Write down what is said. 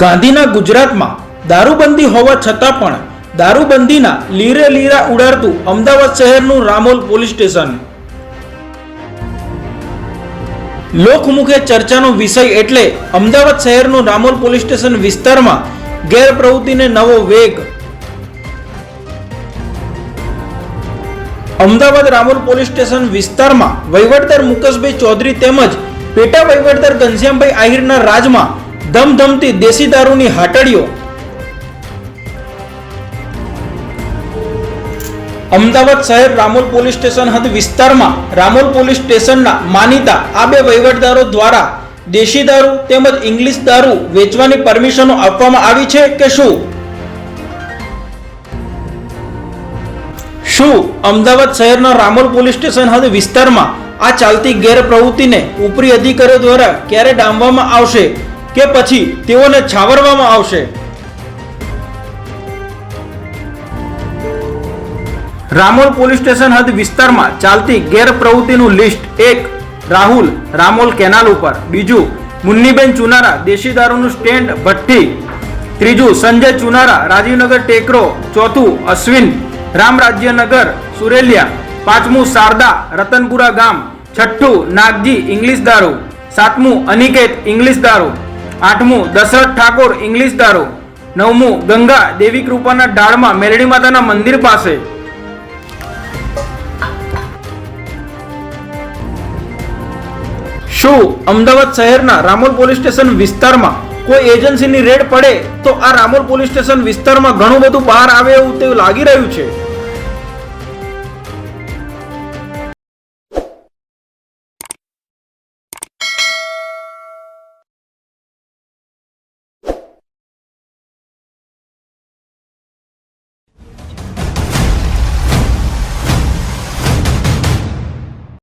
ગાંધીના ગુજરાતમાં દારૂબંધી હોવા છતાં પણ દારૂબંધીના લીરે લીરા ઉડાડતું અમદાવાદ શહેરનું રામોલ પોલીસ સ્ટેશન. લોકમુખે ચર્ચાનો વિષય એટલે અમદાવાદ શહેરનું રામોલ પોલીસ સ્ટેશન વિસ્તારમાં ગેરપ્રવૃત્તિને નવો વેગ. અમદાવાદ રામોલ પોલીસ સ્ટેશન વિસ્તારમાં વહીવટદાર મુકેશભાઈ ચૌધરી તેમજ પેટા વહીવટદાર ઘનશ્યામભાઈ આહિરના રાજમાં ધમધમતી દેશી દારૂની હાટડીઓ. અમદાવાદ શહેર રામોલ પોલીસ સ્ટેશન હદ વિસ્તારમાં રામોલ પોલીસ સ્ટેશનના માનીતા આ બે વહીવટદારો દ્વારા દેશી દારૂ તેમજ ઇંગ્લિશ દારૂ વેચવાની પરમિશનો આપવામાં આવી છે કે શું? શું અમદાવાદ શહેરના રામોલ પોલીસ સ્ટેશન હદ વિસ્તારમાં આ ચાલતી ગેરપ્રવૃત્તિને ઉપરી અધિકારીઓ દ્વારા ક્યારે ડામવામાં આવશે? કે પછી તેઓને છાવરવામાં આવશે? રામોલ પોલીસ સ્ટેશન હદ વિસ્તારમાં ચાલતી ગેરપ્રવૃત્તિનું લિસ્ટ એક, રાહુલ, રામોલ કેનાલ ઉપર. બીજું, મુન્નીબેન ચુનારા, દેશી દારૂનું સ્ટેન્ડ ભઠ્ઠી. ત્રીજું, સંજય ચુનારા, રાજીવનગર ટેકરો. ચોથું, અશ્વિન રામરાજ્યનગર સુરેલિયા. પાંચમું, શારદા, રતનપુરા ગામ. છઠ્ઠું, નાગજી, ઇંગ્લિશ દારૂ. સાતમું, અનિકેત, ઇંગ્લિશ દારૂ. આઠમું, દશરથ ઠાકોર, ઇંગ્લિશ દારૂ. નવમું, ગંગા, દેવી કૃપાના ડાળમાં મેરડી માતાના મંદિર પાસે. શું અમદાવાદ શહેરના રામોલ પોલીસ સ્ટેશન વિસ્તારમાં કોઈ એજન્સીની રેડ પડે તો આ રામોલ પોલીસ સ્ટેશન વિસ્તારમાં ઘણું બધું બહાર આવે એવું તેવું લાગી રહ્યું છે?